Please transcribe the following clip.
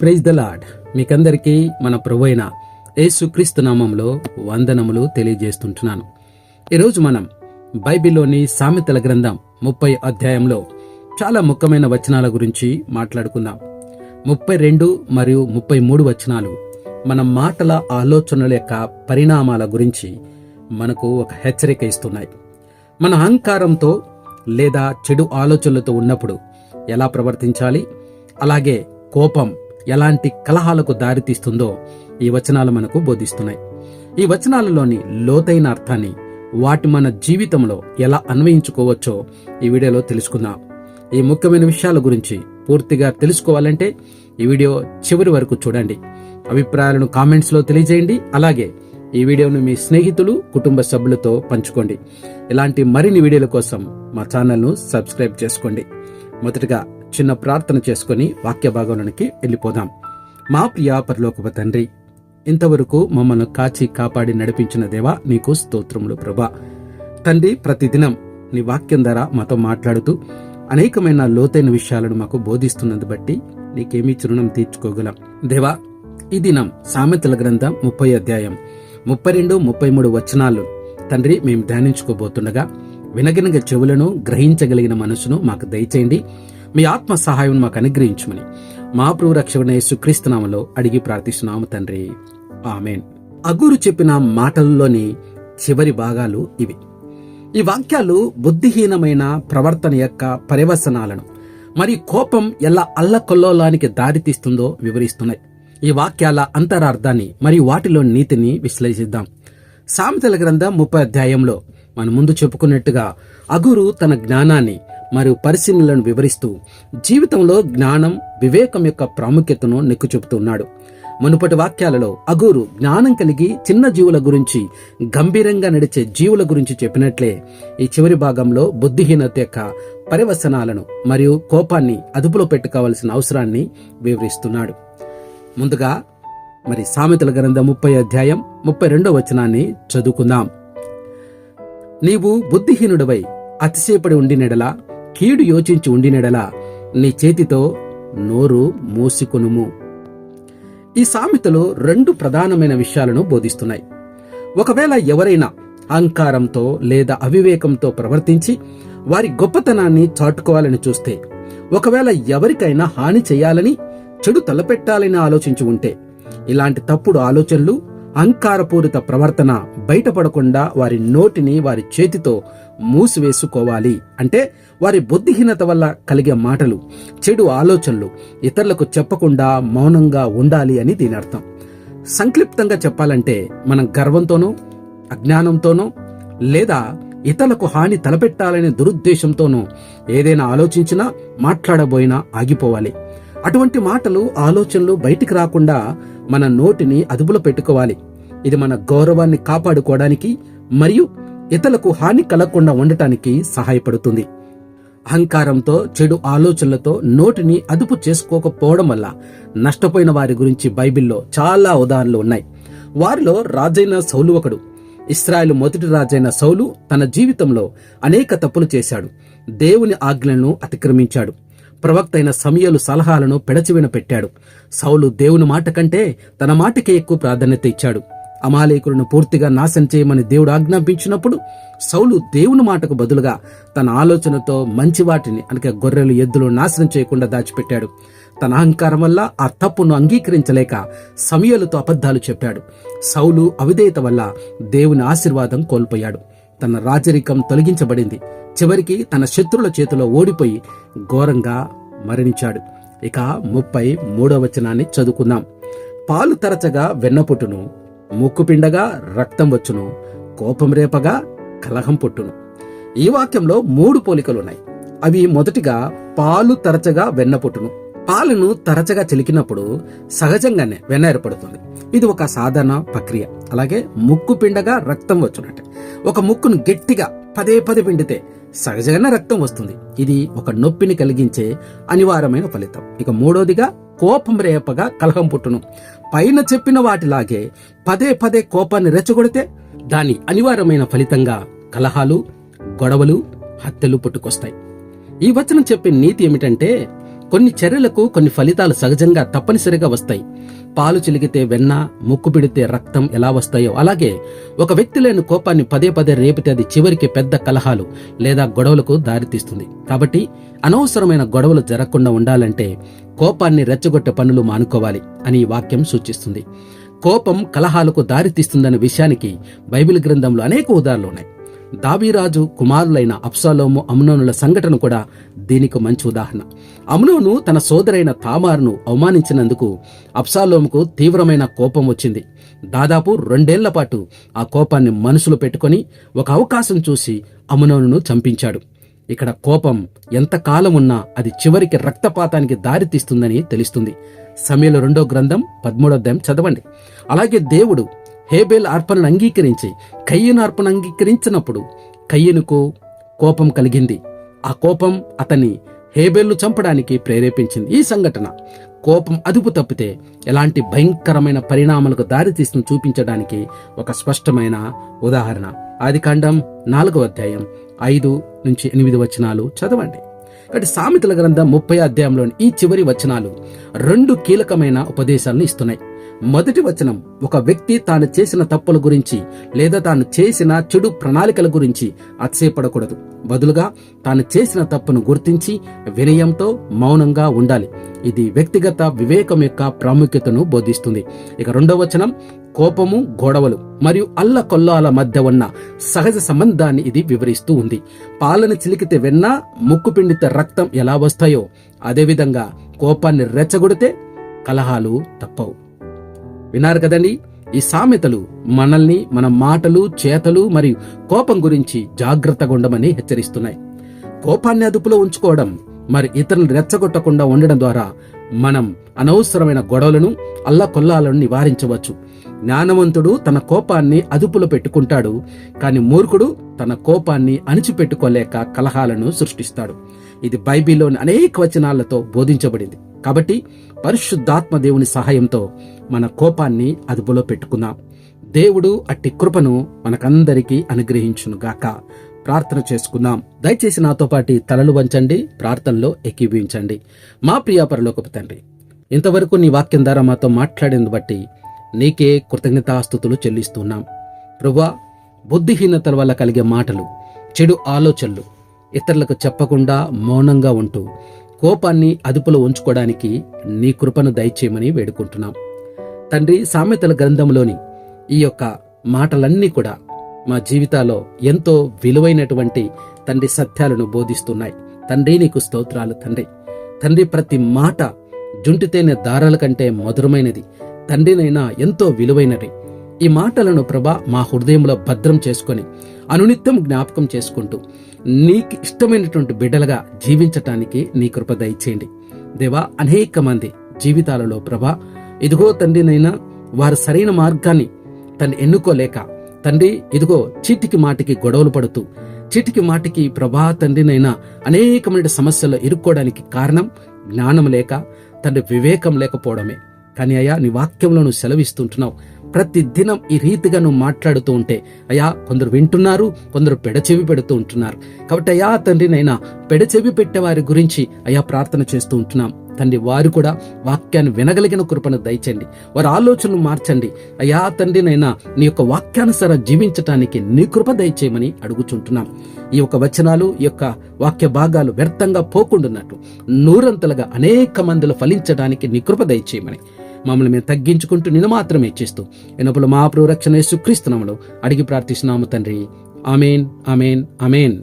Praise the lord మీకందరికీ మన ప్రభువైన యేసుక్రీస్తు నామంలో వందనములు తెలియజేస్తుంటున్నాను. ఈరోజు మనం బైబిల్లోని సామెతల గ్రంథం ముప్పై అధ్యాయంలో చాలా ముఖ్యమైన వచనాల గురించి మాట్లాడుకుందాం. ముప్పై రెండు మరియు ముప్పై మూడు వచనాలు మన మాటల ఆలోచనల యొక్క పరిణామాల గురించి మనకు ఒక హెచ్చరిక ఇస్తున్నాయి. మన అహంకారంతో లేదా చెడు ఆలోచనలతో ఉన్నప్పుడు ఎలా ప్రవర్తించాలి? అలాగే కోపం ఎలాంటి కలహాలకు దారితీస్తుందో ఈ వచనాలు మనకు బోధిస్తున్నాయి. ఈ వచనాలలోని లోతైన అర్థాన్ని వాటి మన జీవితంలో ఎలా అన్వయించుకోవచ్చో ఈ వీడియోలో తెలుసుకుందాం. ఈ ముఖ్యమైన విషయాల గురించి పూర్తిగా తెలుసుకోవాలంటే ఈ వీడియో చివరి వరకు చూడండి. అభిప్రాయాలను కామెంట్స్లో తెలియజేయండి. అలాగే ఈ వీడియోను మీ స్నేహితులు కుటుంబ సభ్యులతో పంచుకోండి. ఇలాంటి మరిన్ని వీడియోల కోసం మా ఛానల్ను సబ్స్క్రైబ్ చేసుకోండి. మొదటగా చిన్న ప్రార్థన చేసుకుని వాక్య భాగంలోనికి వెళ్ళిపోదాం. మా ప్రియ పరలోకపు తండ్రి ఇంతవరకు మమ్మల్ని కాచి కాపాడి నడిపించిన దేవా నీకు స్తోత్రములు ప్రభా. తండ్రి ప్రతిదినం నీ వాక్యం ద్వారా మాతో మాట్లాడుతూ అనేకమైన లోతైన విషయాలను మాకు బోధిస్తున్నది బట్టి నీకేమీ చిరుణం తీర్చుకోగలం. దేవా ఈ దినం సామెతల గ్రంథం ముప్పై అధ్యాయం ముప్పై రెండు ముప్పై మూడు వచనాలు తండ్రి మేము ధ్యానించుకోబోతుండగా వినగినగ చెవులను గ్రహించగలిగిన మనసును మాకు దయచేయండి. మీ ఆత్మ సహాయం మాకు అనుగ్రహించమని. మా ప్రభు రక్షణ యేసుక్రీస్తునామలో అడిగి ప్రార్థిస్తున్నాము తండ్రి. ఆమెన్. అగురు చెప్పిన మాటల్లోని చివరి భాగాలు ఇవి. ఈ వాక్యాలు బుద్ధిహీనమైన ప్రవర్తన యొక్క పర్యవసనాలను మరియు కోపం ఎలా అల్లకొల్లోలానికి దారితీస్తుందో వివరిస్తున్నాయి. ఈ వాక్యాల అంతరార్థాన్ని మరియు వాటిలో నీతిని విశ్లేషిద్దాం. సామెతల గ్రంథం ముప్పై అధ్యాయంలో మనం ముందు చెప్పుకున్నట్టుగా అగురు తన జ్ఞానాన్ని మరియు పరిశీలనలను వివరిస్తూ జీవితంలో జ్ఞానం వివేకం యొక్క ప్రాముఖ్యతను నెక్కు చెబుతున్నాడు మునుపటి వాక్యాలలో అగూరు జ్ఞానం కలిగి చిన్న జీవుల గురించి గంభీరంగా నడిచే జీవుల గురించి చెప్పినట్లే ఈ చివరి భాగంలో బుద్ధిహీనత యొక్క పరివసనాలను మరియు కోపాన్ని అదుపులో పెట్టుకోవాల్సిన అవసరాన్ని వివరిస్తున్నాడు. ముందుగా మరి సామెతల గ్రంథం ముప్పై అధ్యాయం ముప్పై రెండో వచనాన్ని చదువుకుందాం. నీవు బుద్ధిహీనుడవై అతిసేపడి ఉండినెడలా కీడు యోచించి ఉండినడల నీ చేతితో నోరు మూసుకొనుము. ఈ సామెతలు రెండు ప్రధానమైన విషయాలను బోధిస్తున్నాయి. ఒకవేళ ఎవరైనా అహంకారంతో లేదా అవివేకంతో ప్రవర్తించి వారి గొప్పతనాన్ని చాటుకోవాలని చూస్తే ఒకవేళ ఎవరికైనా హాని చేయాలని చెడు తలపెట్టాలని ఆలోచించి ఉంటే ఇలాంటి తప్పుడు ఆలోచనలు అహంకారపూరిత ప్రవర్తన బయటపడకుండా వారి నోటిని వారి చేతితో మూసివేసుకోవాలి. అంటే వారి బుద్ధిహీనత వల్ల కలిగే మాటలు చెడు ఆలోచనలు ఇతరులకు చెప్పకుండా మౌనంగా ఉండాలి అని దీని అర్థం. సంక్లిప్తంగా చెప్పాలంటే మనం గర్వంతోనో అజ్ఞానంతోనో లేదా ఇతరులకు హాని తలపెట్టాలనే దురుద్దేశంతోనూ ఏదైనా ఆలోచించినా మాట్లాడబోయినా ఆగిపోవాలి. అటువంటి మాటలు ఆలోచనలు బయటికి రాకుండా మన నోటిని అదుపులో పెట్టుకోవాలి. ఇది మన గౌరవాన్ని కాపాడుకోవడానికి మరియు ఇతరులకు హాని కలగకుండా ఉండటానికి సహాయపడుతుంది. అహంకారంతో చెడు ఆలోచనలతో నోటిని అదుపు చేసుకోకపోవడం వల్ల నష్టపోయిన వారి గురించి బైబిల్లో చాలా ఉదాహరణలు ఉన్నాయి. వారిలో రాజైన సౌలు ఒకడు. ఇస్రాయేల్ మొదటి రాజైన సౌలు తన జీవితంలో అనేక తప్పులు చేశాడు. దేవుని ఆజ్ఞలను అతిక్రమించాడు. ప్రవక్త అయిన సమయలు సలహాలను పెడచివిన పెట్టాడు. సౌలు దేవుని మాట కంటే తన మాటకే ఎక్కువ ప్రాధాన్యత ఇచ్చాడు. అమాలేకులను పూర్తిగా నాశనం చేయమని దేవుడు ఆజ్ఞాపించినప్పుడు సౌలు దేవుని మాటకు బదులుగా తన ఆలోచనతో మంచి వాటిని అనగా గొర్రెలు ఎద్దులు నాశనం చేయకుండా దాచిపెట్టాడు. తన అహంకారం వల్ల ఆ తప్పును అంగీకరించలేక సమయలతో అబద్ధాలు చెప్పాడు. సౌలు అవిధేయత వల్ల దేవుని ఆశీర్వాదం కోల్పోయాడు. తన రాజరికం తొలగించబడింది. చివరికి తన శత్రుల చేతిలో ఓడిపోయి ఘోరంగా మరణించాడు. ఇక ముప్పై మూడవ వచనాన్ని చదువుకుందాం. పాలు తరచగా వెన్నపుట్టును ముక్కుపిండగా రక్తం వచ్చును కోపం రేపగా కలహం పుట్టును. ఈ వాక్యంలో మూడు పోలికలున్నాయి. అవి మొదటిగా పాలు తరచగా వెన్న పుట్టును పాలను తరచగా చిలికినప్పుడు సహజంగానే వెన్న ఏర్పడుతుంది ఇది ఒక సాధారణ ప్రక్రియ. అలాగే ముక్కు పిండగా రక్తం వచ్చునట్టు. ఒక ముక్కును గట్టిగా పదే పదే పిండితే సహజంగానే రక్తం వస్తుంది. ఇది ఒక నొప్పిని కలిగించే అనివార్యమైన ఫలితం. ఇక మూడోదిగా కోపం రేపగా కలహం పుట్టును. పైన చెప్పిన వాటిలాగే పదే పదే కోపాన్ని రెచ్చగొడితే దాని అనివార్యమైన ఫలితంగా కలహాలు గొడవలు హత్యలు పుట్టుకొస్తాయి. ఈ వచనం చెప్పే నీతి ఏమిటంటే కొన్ని చర్యలకు కొన్ని ఫలితాలు సహజంగా తప్పనిసరిగా వస్తాయి. పాలు చిలిగితే వెన్న ముక్కు పిడితే రక్తం ఎలా వస్తాయో అలాగే ఒక వ్యక్తి లేని కోపాన్ని పదే పదే రేపితే అది చివరికి పెద్ద కలహాలు లేదా గొడవలకు దారితీస్తుంది. కాబట్టి అనవసరమైన గొడవలు జరగకుండా ఉండాలంటే కోపాన్ని రెచ్చగొట్టే పనులు మానుకోవాలి అని ఈ వాక్యం సూచిస్తుంది. కోపం కలహాలకు దారితీస్తుందనే విషయానికి బైబిల్ గ్రంథంలో అనేక ఉదాహరణలు ఉన్నాయి. దావీరాజు కుమారులైన అప్సాలోము అమ్నోనుల సంఘటన కూడా దీనికి మంచి ఉదాహరణ. అమ్నోను తన సోదరైన తామారును అవమానించినందుకు అప్సాలోముకు తీవ్రమైన కోపం వచ్చింది. దాదాపు రెండేళ్ళ పాటు ఆ కోపాన్ని మనసులో పెట్టుకొని ఒక అవకాశం చూసి అమ్నోనును చంపించాడు. ఇక్కడ కోపం ఎంతకాలం ఉన్నా అది చివరికి రక్తపాతానికి దారితీస్తుందని తెలుస్తుంది. సమీల రెండో గ్రంథం పదమూడో అధ్యాయం చదవండి. అలాగే దేవుడు హేబేల్ అర్పణను అంగీకరించి కయ్యను అర్పణ అంగీకరించినప్పుడు కయ్యనుకు కోపం కలిగింది. ఆ కోపం అతన్ని హేబేల్ను చంపడానికి ప్రేరేపించింది. ఈ సంఘటన కోపం అదుపు తప్పితే ఎలాంటి భయంకరమైన పరిణామాలకు దారితీస్తుంది చూపించడానికి ఒక స్పష్టమైన ఉదాహరణ. ఆదికాండం నాలుగవ అధ్యాయం ఐదు నుంచి ఎనిమిది వచనాలు చదవండి. కాబట్టి సామెతల గ్రంథం ముప్పై అధ్యాయంలోని ఈ చివరి వచనాలు రెండు కీలకమైన ఉపదేశాలను ఇస్తున్నాయి. మొదటి వచనం ఒక వ్యక్తి తాను చేసిన తప్పుల గురించి లేదా తాను చేసిన చెడు ప్రణాళికల గురించి అతిశయపడకూడదు. బదులుగా తాను చేసిన తప్పును గుర్తించి వినయంతో మౌనంగా ఉండాలి. ఇది వ్యక్తిగత వివేకం యొక్క ప్రాముఖ్యతను బోధిస్తుంది. ఇక రెండవ వచనం కోపము గొడవలు మరియు అల్ల కొల్లాల మధ్య ఉన్న సహజ సంబంధాన్ని ఇది వివరిస్తూ ఉంది. పాలను చిలికితే వెన్న ముక్కు పిండితే రక్తం ఎలా వస్తాయో అదేవిధంగా కోపాన్ని రెచ్చగొడితే కలహాలు తప్పవు. విన్నారు కదండి? ఈ సామెతలు మనల్ని మన మాటలు చేతలు మరియు కోపం గురించి జాగ్రత్తగా ఉండమని హెచ్చరిస్తున్నాయి. కోపాన్ని అదుపులో ఉంచుకోవడం మరి ఇతరులు రెచ్చగొట్టకుండా ఉండడం ద్వారా మనం అనవసరమైన గొడవలను అల్లకొల్లాలను నివారించవచ్చు. జ్ఞానవంతుడు తన కోపాన్ని అదుపులో పెట్టుకుంటాడు కానీ మూర్ఖుడు తన కోపాన్ని అణిచిపెట్టుకోలేక కలహాలను సృష్టిస్తాడు. ఇది బైబిల్లోని అనేక వచనాలతో బోధించబడింది. కాబట్టి పరిశుద్ధాత్మ దేవుని సహాయంతో మన కోపాన్ని అదుపులో పెట్టుకుందాం. దేవుడు అట్టి కృపను మనకందరికీ అనుగ్రహించునుగాక ప్రార్థన చేసుకుందాం. దయచేసి నాతో పాటి తలలు వంచండి ప్రార్థనలో ఎక్కివించండి మా ప్రియాపరలోకపు తండ్రి ఇంతవరకు నీ వాక్యం ద్వారా మాతో మాట్లాడింది బట్టి నీకే కృతజ్ఞతాస్థుతులు చెల్లిస్తున్నాం. ప్రభా బుద్ధిహీనతల వల్ల కలిగే మాటలు చెడు ఆలోచనలు ఇతరులకు చెప్పకుండా మౌనంగా ఉంటూ కోపాన్ని అదుపులో ఉంచుకోవడానికి నీ కృపను దయచేయమని వేడుకుంటున్నాం. తండ్రి సామెతల గ్రంథంలోని ఈ యొక్క మాటలన్నీ కూడా మా జీవితాల్లో ఎంతో విలువైనటువంటి తండ్రి సత్యాలను బోధిస్తున్నాయి. తండ్రి నీకు స్తోత్రాలు తండ్రి. తండ్రి ప్రతి మాట జుంటితేనే దారాల కంటే మధురమైనది. తండ్రినైనా ఎంతో విలువైనది. ఈ మాటలను ప్రభా మా హృదయంలో భద్రం చేసుకొని అనునిత్యం జ్ఞాపకం చేసుకుంటూ నీకు ఇష్టమైనటువంటి బిడ్డలుగా జీవించటానికి నీ కృప దయచేయండి. దేవా అనేక మంది జీవితాలలో ప్రభా ఇదిగో తండ్రినైనా వారు సరైన మార్గాన్ని తను ఎన్నుకోలేక తండ్రి ఇదిగో చీటికి మాటికి గొడవలు పడుతూ చీటికి మాటికి ప్రభా తండ్రినైనా అనేకమైన సమస్యలు ఇరుక్కోవడానికి కారణం జ్ఞానం లేక తండ్రి వివేకం లేకపోవడమే. కానీ అయ్యా నీ వాక్యంలో నువ్వు సెలవిస్తుంటున్నావు ప్రతి దినం ఈ రీతిగా నువ్వు మాట్లాడుతూ ఉంటే అయ్యా కొందరు వింటున్నారు కొందరు పెడచెవి పెడుతూ ఉంటున్నారు. కాబట్టి అయ్యా తండ్రినైనా పెడచెవి పెట్టే వారి గురించి అయ్యా ప్రార్థన చేస్తూ ఉంటున్నాం. తండ్రి వారు కూడా వాక్యాన్ని వినగలిగిన కృపను దయచండి. వారి ఆలోచనలు మార్చండి. అయ్యా తండ్రినైనా నీ యొక్క వాక్యానుసారం జీవించటానికి నీ కృప దయచేయమని అడుగుచుంటున్నాం. ఈ యొక్క వచనాలు ఈ యొక్క వాక్య భాగాలు వ్యర్థంగా పోకుండున్నట్టు నూరంతలుగా అనేక మందిలో ఫలించడానికి నీ కృప దయచేయమని మమ్మల్ని మేము తగ్గించుకుంటూ నిన్ను మాత్రమే ఇచ్చేస్తూ ఎనపుల మా రక్షణ యేసుక్రీస్తునామలో అడిగి ప్రార్థిస్తున్నాము తండ్రి. అమేన్ అమేన్ అమేన్